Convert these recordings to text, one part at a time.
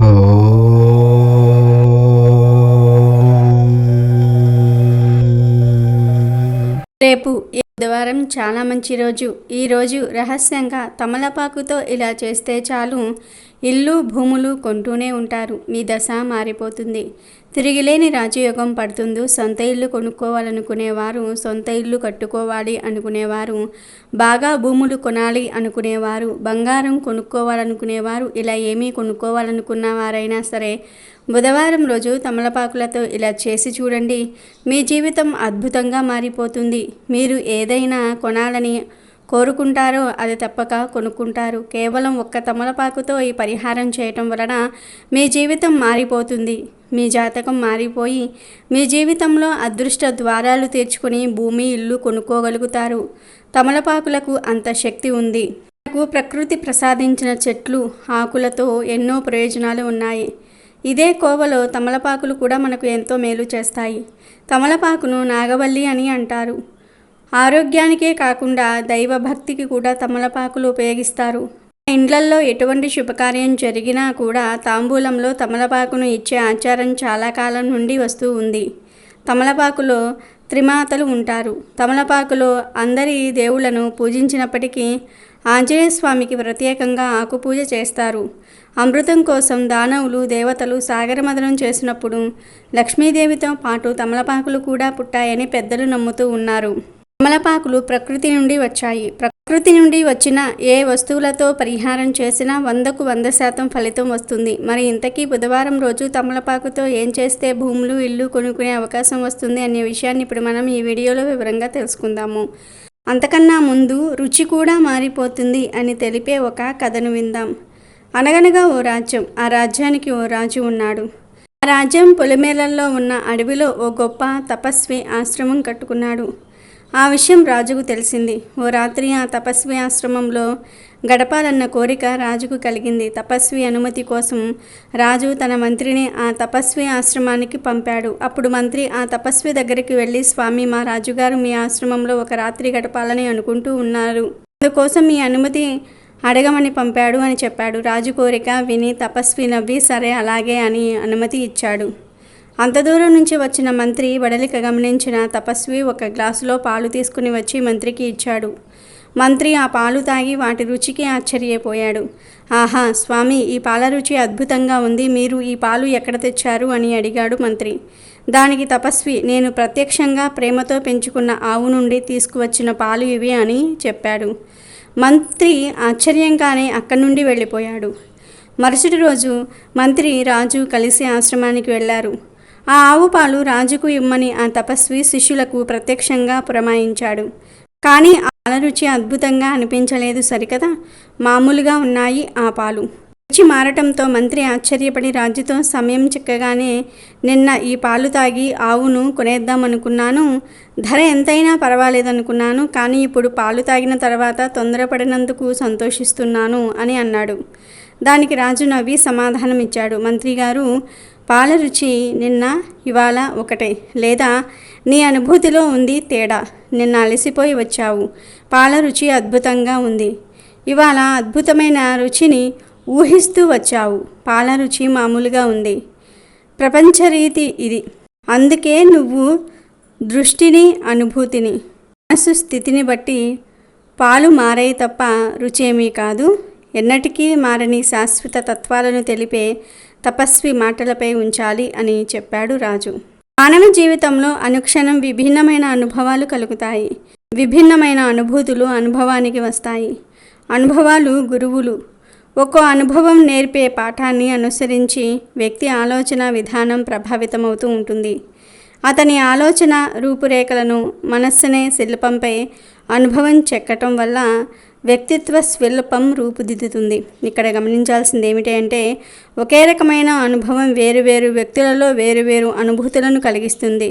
రేపు చాలా మంచి రోజు. ఈ రోజు రహస్యంగా తమలపాకుతో ఇలా చేస్తే చాలు. ఇల్లు భూములు కొంటూనే ఉంటారు. మీ దశ మారిపోతుంది. తిరిగిలేని రాజయోగం పడుతుంది సొంత ఇల్లు కొనుక్కోవాలనుకునేవారు సొంత ఇల్లు కట్టుకోవాలి అనుకునేవారు బాగా భూములు కొనాలి అనుకునేవారు బంగారం కొనుక్కోవాలనుకునేవారు ఇలా ఏమీ కొనుక్కోవాలనుకున్న వారైనా సరే బుధవారం రోజు తమలపాకులతో ఇలా చేసి చూడండి. మీ జీవితం అద్భుతంగా మారిపోతుంది. మీరు ఏదైనా కొనాలని కోరుకుంటారో అది తప్పక కొనుక్కుంటారు. కేవలం ఒక్క తమలపాకుతో ఈ పరిహారం చేయటం వలన మీ జీవితం మారిపోతుంది. మీ జాతకం మారిపోయి మీ జీవితంలో అదృష్ట ద్వారాలు తెరుచుకుని భూమి ఇల్లు కొనుక్కోగలుగుతారు. తమలపాకులకు అంత శక్తి ఉంది. ప్రకృతి ప్రసాదించిన చెట్లు ఆకులతో ఎన్నో ప్రయోజనాలు ఉన్నాయి. ఇదే కోవలో తమలపాకులు కూడా మనకు ఎంతో మేలు చేస్తాయి. తమలపాకును నాగవల్లి అని అంటారు. ఆరోగ్యానికే కాకుండా దైవభక్తికి కూడా తమలపాకులు ఉపయోగిస్తారు. ఇండ్లల్లో ఎటువంటి శుభకార్యం జరిగినా కూడా తాంబూలంలో తమలపాకును ఇచ్చే ఆచారం చాలా కాలం నుండి వస్తూ ఉంది. తమలపాకులో త్రిమాతలు ఉంటారు. తమలపాకులో అందరి దేవుళ్ళను పూజించినప్పటికీ ఆంజనేయ స్వామికి ప్రత్యేకంగా ఆకుపూజ చేస్తారు. అమృతం కోసం దానవులు దేవతలు సాగరమదనం చేసినప్పుడు లక్ష్మీదేవితో పాటు తమలపాకులు కూడా పుట్టాయని పెద్దలు నమ్ముతూ ఉన్నారు. తమలపాకులు ప్రకృతి నుండి వచ్చాయి. ప్రకృతి నుండి వచ్చిన ఏ వస్తువులతో పరిహారం చేసినా వందకు వంద శాతం ఫలితం వస్తుంది. మరి ఇంతకీ బుధవారం రోజు తమలపాకుతో ఏం చేస్తే భూములు ఇల్లు కొనుక్కునే అవకాశం వస్తుంది అనే విషయాన్ని ఇప్పుడు మనం ఈ వీడియోలో వివరంగా తెలుసుకుందాము. అంతకన్నా ముందు రుచి కూడా మారిపోతుంది అని తెలిపే ఒక కథను విందాం. అనగనగా ఓ రాజ్యం ఆ రాజ్యానికి ఓ రాజు ఉన్నాడు. ఆ రాజ్యం పొలిమేలల్లో ఉన్న అడవిలో ఓ గొప్ప తపస్వి ఆశ్రమం కట్టుకున్నాడు. ఆ విషయం రాజుకు తెలిసింది. ఓ రాత్రి ఆ తపస్వి ఆశ్రమంలో గడపాలన్న కోరిక రాజుకు కలిగింది. తపస్వి అనుమతి కోసం రాజు తన మంత్రిని ఆ తపస్వి ఆశ్రమానికి పంపాడు. అప్పుడు మంత్రి ఆ తపస్వి దగ్గరికి వెళ్ళి స్వామి మా రాజుగారు మీ ఆశ్రమంలో ఒక రాత్రి గడపాలని అనుకుంటూ ఉన్నారు. అందుకోసం మీ అనుమతి అడగమని పంపాడు అని చెప్పాడు. రాజు కోరిక విని తపస్వి నవ్వి సరే అలాగే అని అనుమతి ఇచ్చాడు. అంత దూరం నుంచి వచ్చిన మంత్రి వడలిక గమనించిన తపస్వి ఒక గ్లాసులో పాలు తీసుకుని వచ్చి మంత్రికి ఇచ్చాడు. మంత్రి ఆ పాలు తాగి వాటి రుచికి ఆశ్చర్యపోయాడు. ఆహా స్వామి ఈ పాల రుచి అద్భుతంగా ఉంది మీరు ఈ పాలు ఎక్కడ తెచ్చారు అని అడిగాడు మంత్రి. దానికి తపస్వి నేను ప్రత్యక్షంగా ప్రేమతో పెంచుకున్న ఆవు నుండి తీసుకువచ్చిన పాలు ఇవి అని చెప్పాడు. మంత్రి ఆశ్చర్యంగానే అక్కడి నుండి వెళ్ళిపోయాడు. మరుసటి రోజు మంత్రి రాజు కలిసి ఆశ్రమానికి వెళ్ళారు ఆ ఆవు పాలు రాజుకు ఇమ్మని ఆ తపస్వి శిష్యులకు ప్రత్యక్షంగా పురమాయించాడు. కానీ పాల రుచి అద్భుతంగా అనిపించలేదు సరికదా? మామూలుగా ఉన్నాయి ఆ పాలు. రుచి మారటంతో మంత్రి ఆశ్చర్యపడి రాజుతో సమయం చిక్కగానే నిన్న ఈ పాలు తాగి ఆవును కొనేద్దామనుకున్నాను. ధర ఎంతైనా పర్వాలేదనుకున్నాను కానీ ఇప్పుడు పాలు తాగిన తర్వాత తొందరపడినందుకు సంతోషిస్తున్నాను అని అన్నాడు. దానికి రాజు నవ్వి సమాధానం ఇచ్చాడు మంత్రి గారు పాల రుచి నిన్న ఇవాళ ఒకటే. లేదా నీ అనుభూతిలో ఉంది తేడా. నిన్న అలసిపోయి వచ్చావు. పాల రుచి అద్భుతంగా ఉంది. ఇవాళ అద్భుతమైన రుచిని ఊహిస్తూ వచ్చావు. పాల రుచి మామూలుగా ఉంది. ప్రపంచరీతి ఇది. అందుకే నువ్వు దృష్టిని అనుభూతిని మనసు స్థితిని బట్టి పాలు మారాయి తప్ప రుచేమీ కాదు. ఎన్నటికీ మారని శాశ్వత తత్వాలను తెలిపే తపస్వి మాటలపై ఉంచాలి అని చెప్పాడు రాజు. మానవ జీవితంలో అనుక్షణం విభిన్నమైన అనుభవాలు కలుగుతాయి. విభిన్నమైన అనుభూతులు అనుభవానికి వస్తాయి. అనుభవాలు గురువులు. ఒక్కో అనుభవం నేర్పే పాఠాన్ని అనుసరించి వ్యక్తి ఆలోచన విధానం ప్రభావితమవుతూ ఉంటుంది. అతని ఆలోచన రూపురేఖలను మనస్సునే శిల్పంపై అనుభవం చెక్కటం వల్ల వ్యక్తిత్వ స్వల్పం రూపుదిద్దుతుంది. ఇక్కడ గమనించాల్సింది ఏమిటి అంటే ఒకే రకమైన అనుభవం వేరు వేరు వ్యక్తులలో వేరు వేరు అనుభూతులను కలిగిస్తుంది.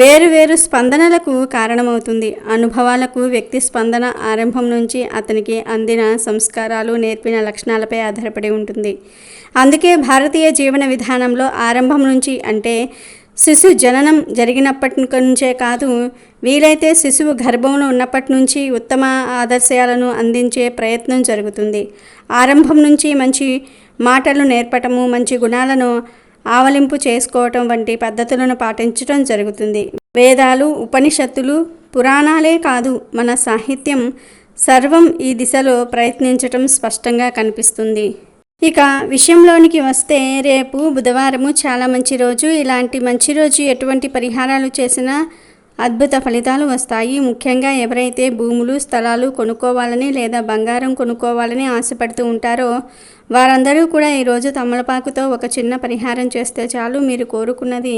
వేరువేరు స్పందనలకు కారణమవుతుంది. అనుభవాలకు వ్యక్తి స్పందన ఆరంభం నుంచి అతనికి అందిన సంస్కారాలు నేర్పిన లక్షణాలపై ఆధారపడి ఉంటుంది. అందుకే భారతీయ జీవన విధానంలో ఆరంభం నుంచి అంటే శిశు జననం జరిగినప్పటి నుంచే కాదు వీలైతే శిశువు గర్భంలో ఉన్నప్పటి నుంచి ఉత్తమ ఆదర్శాలను అందించే ప్రయత్నం జరుగుతుంది. ఆరంభం నుంచి మంచి మాటలు నేర్పటము మంచి గుణాలను ఆవలింపు చేసుకోవటం వంటి పద్ధతులను పాటించడం జరుగుతుంది. వేదాలు ఉపనిషత్తులు పురాణాలే కాదు మన సాహిత్యం సర్వం ఈ దిశలో ప్రయత్నించటం స్పష్టంగా కనిపిస్తుంది. ఇక విషయంలోనికి వస్తే రేపు బుధవారము చాలా మంచి రోజు. ఇలాంటి మంచి రోజు ఎటువంటి పరిహారాలు చేసినా అద్భుత ఫలితాలు వస్తాయి. ముఖ్యంగా ఎవరైతే భూములు స్థలాలు కొనుక్కోవాలని లేదా బంగారం కొనుక్కోవాలని ఆశపడుతూ ఉంటారో వారందరూ కూడా ఈరోజు తమలపాకుతో ఒక చిన్న పరిహారం చేస్తే చాలు. మీరు కోరుకున్నది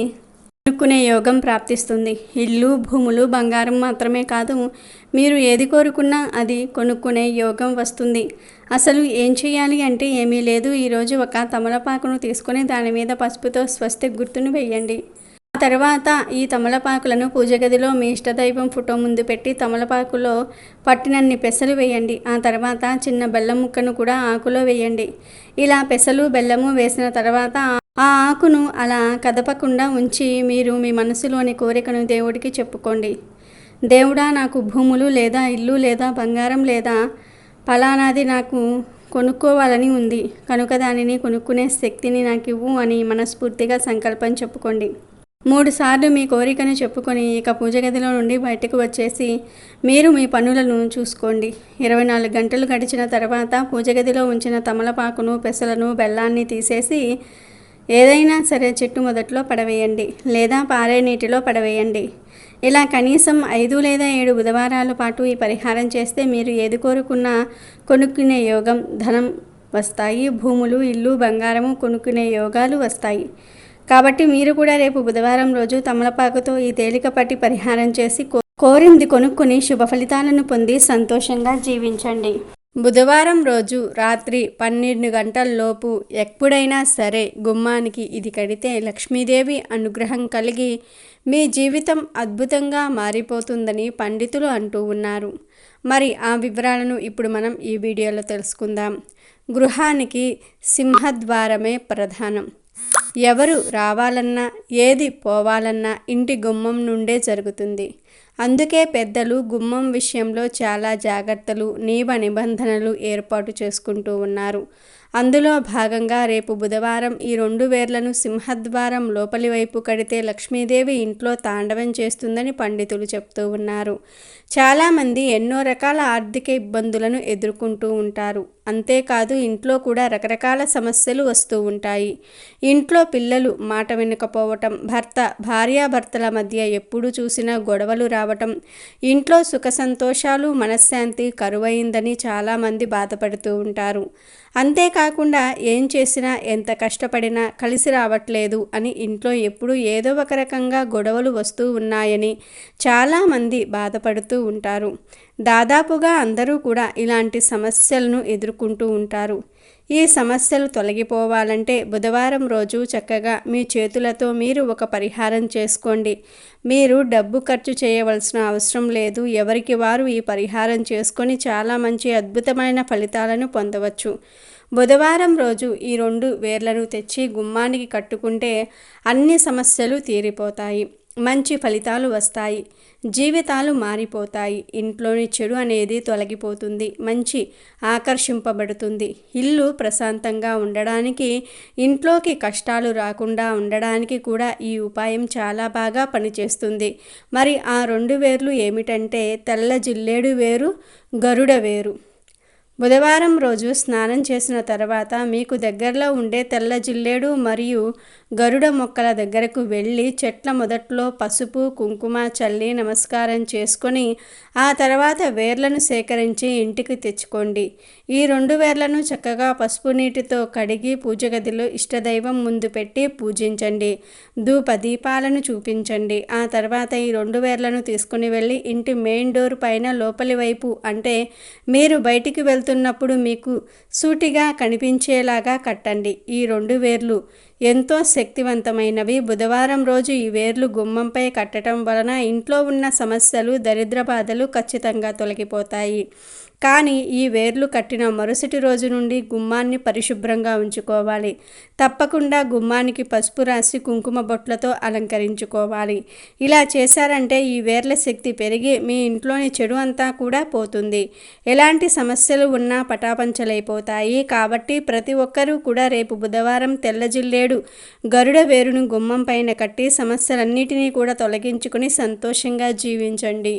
కొనుక్కునే యోగం ప్రాప్తిస్తుంది. ఇల్లు భూములు బంగారం మాత్రమే కాదు మీరు ఏది కోరుకున్నా అది కొనుక్కునే యోగం వస్తుంది. అసలు ఏం చేయాలి అంటే ఏమీ లేదు. ఈరోజు ఒక తమలపాకును తీసుకొని దాని మీద పసుపుతో స్వస్తి గుర్తును వేయండి ఆ తర్వాత ఈ తమలపాకులను పూజ గదిలో మీ ఇష్టదైవం ఫోటో ముందు పెట్టి తమలపాకులో పట్టినన్ని పెసలు వేయండి ఆ తర్వాత చిన్న బెల్లం ముక్కను కూడా ఆకులో వేయండి ఇలా పెసలు బెల్లము వేసిన తర్వాత ఆ ఆకును అలా కదపకుండా ఉంచి మీరు మీ మనసులోని కోరికను దేవుడికి చెప్పుకోండి. దేవుడా నాకు భూములు లేదా ఇల్లు లేదా బంగారం లేదా ఫలానాది నాకు కొనుక్కోవాలని ఉంది. కనుక దానిని కొనుక్కునే శక్తిని నాకు ఇవ్వు అని మనస్ఫూర్తిగా సంకల్పం చెప్పుకోండి. మూడు సార్లు మీ కోరికను చెప్పుకొని ఇక పూజ గదిలో నుండి బయటకు వచ్చేసి మీరు మీ పనులను చూసుకోండి. ఇరవై నాలుగు గంటలు గడిచిన తర్వాత పూజ గదిలో ఉంచిన తమలపాకును పెసలను బెల్లాన్ని తీసేసి ఏదైనా సరే చెట్టు మొదట్లో పడవేయండి లేదా పారే నీటిలో పడవేయండి. ఇలా కనీసం ఐదు లేదా ఏడు బుధవారాల పాటు ఈ పరిహారం చేస్తే మీరు ఏది కోరుకున్న కొనుక్కునే యోగం ధనం వస్తాయి భూములు ఇల్లు బంగారము కొనుక్కునే యోగాలు వస్తాయి. కాబట్టి మీరు కూడా రేపు బుధవారం రోజు తమలపాకుతో ఈ తేలికపాటి పరిహారం చేసి కోరింది కొనుక్కొని శుభ ఫలితాలను పొంది సంతోషంగా జీవించండి. బుధవారం రోజు రాత్రి పన్నెండు గంటల్లోపు ఎప్పుడైనా సరే గుమ్మానికి ఇది కడితే లక్ష్మీదేవి అనుగ్రహం కలిగి మీ జీవితం అద్భుతంగా మారిపోతుందని పండితులు అంటూ ఉన్నారు. మరి ఆ వివరాలను ఇప్పుడు మనం ఈ వీడియోలో తెలుసుకుందాం. గృహానికి సింహద్వారమే ప్రధానం. ఎవరు రావాలన్నా ఏది పోవాలన్నా ఇంటి గుమ్మం నుండే జరుగుతుంది. అందుకే పెద్దలు గుమ్మం విషయంలో చాలా జాగ్రత్తలు నియమ నిబంధనలు ఏర్పాటు చేసుకుంటూ ఉన్నారు. అందులో భాగంగా రేపు బుధవారం ఈ రెండు వేర్లను సింహద్వారం లోపలి వైపు కడితే లక్ష్మీదేవి ఇంట్లో తాండవం చేస్తుందని పండితులు చెప్తూ ఉన్నారు. చాలామంది ఎన్నో రకాల ఆర్థిక ఇబ్బందులను ఎదుర్కొంటూ ఉంటారు. అంతేకాదు ఇంట్లో కూడా రకరకాల సమస్యలు వస్తూ ఉంటాయి. ఇంట్లో పిల్లలు మాట వినకపోవటం భర్త భార్యాభర్తల మధ్య ఎప్పుడు చూసినా గొడవలు రావటం ఇంట్లో సుఖ సంతోషాలు మనశ్శాంతి కరువైందని చాలామంది బాధపడుతూ ఉంటారు. అంతేకాకుండా ఏం చేసినా ఎంత కష్టపడినా కలిసి రావట్లేదు అని ఇంట్లో ఎప్పుడు ఏదో ఒక రకంగా గొడవలు వస్తూ ఉన్నాయని చాలామంది బాధపడుతూ ఉంటారు. దాదాపుగా అందరూ కూడా ఇలాంటి సమస్యలను ఎదుర్కొంటూ ఉంటారు. ఈ సమస్యలు తొలగిపోవాలంటే బుధవారం రోజు చక్కగా మీ చేతులతో మీరు ఒక పరిహారం చేసుకోండి. మీరు డబ్బు ఖర్చు చేయవలసిన అవసరం లేదు. ఎవరికి వారు ఈ పరిహారం చేసుకొని చాలా మంచి అద్భుతమైన ఫలితాలను పొందవచ్చు. బుధవారం రోజు ఈ రెండు వేర్లను తెచ్చి గుమ్మానికి కట్టుకుంటే అన్ని సమస్యలు తీరిపోతాయి. మంచి ఫలితాలు వస్తాయి. జీవితాలు మారిపోతాయి. ఇంట్లోని చెడు అనేది తొలగిపోతుంది. మంచి ఆకర్షింపబడుతుంది. ఇల్లు ప్రశాంతంగా ఉండడానికి ఇంట్లోకి కష్టాలు రాకుండా ఉండడానికి కూడా ఈ ఉపాయం చాలా బాగా పనిచేస్తుంది. మరి ఆ రెండు వేర్లు ఏమిటంటే తెల్ల జిల్లేడు వేరు గరుడ వేరు. బుధవారం రోజు స్నానం చేసిన తర్వాత మీకు దగ్గరలో ఉండే తెల్ల జిల్లేడు మరియు గరుడ మొక్కల దగ్గరకు వెళ్ళి చెట్ల మొదట్లో పసుపు కుంకుమ చల్లి నమస్కారం చేసుకొని ఆ తర్వాత వేర్లను సేకరించి ఇంటికి తెచ్చుకోండి. ఈ రెండు వేర్లను చక్కగా పసుపు నీటితో కడిగి పూజ గదిలో ఇష్టదైవం ముందు పెట్టి పూజించండి. ధూప దీపాలను చూపించండి. ఆ తర్వాత ఈ రెండు వేర్లను తీసుకుని వెళ్ళి ఇంటి మెయిన్ డోర్ పైన లోపలి వైపు అంటే మీరు బయటికి వెళ్తున్నప్పుడు మీకు సూటిగా కనిపించేలాగా కట్టండి. ఈ రెండు వేర్లు ఎంతో శక్తివంతమైనవి. బుధవారం రోజు ఈ వేర్లు గుమ్మంపై కట్టడం వలన ఇంట్లో ఉన్న సమస్యలు దరిద్ర బాధలు ఖచ్చితంగా తొలగిపోతాయి. కానీ ఈ వేర్లు కట్టిన మరుసటి రోజు నుండి గుమ్మాన్ని పరిశుభ్రంగా ఉంచుకోవాలి. తప్పకుండా గుమ్మానికి పసుపు రాసి కుంకుమ బొట్లతో అలంకరించుకోవాలి. ఇలా చేశారంటే ఈ వేర్ల శక్తి పెరిగి మీ ఇంట్లోని చెడు అంతా కూడా పోతుంది. ఎలాంటి సమస్యలు ఉన్నా పటాపంచలైపోతాయి. కాబట్టి ప్రతి ఒక్కరూ కూడా రేపు బుధవారం తెల్లజిల్లేడు గరుడ వేరును గుమ్మం పైన కట్టి సమస్యలన్నిటినీ కూడా తొలగించుకుని సంతోషంగా జీవించండి.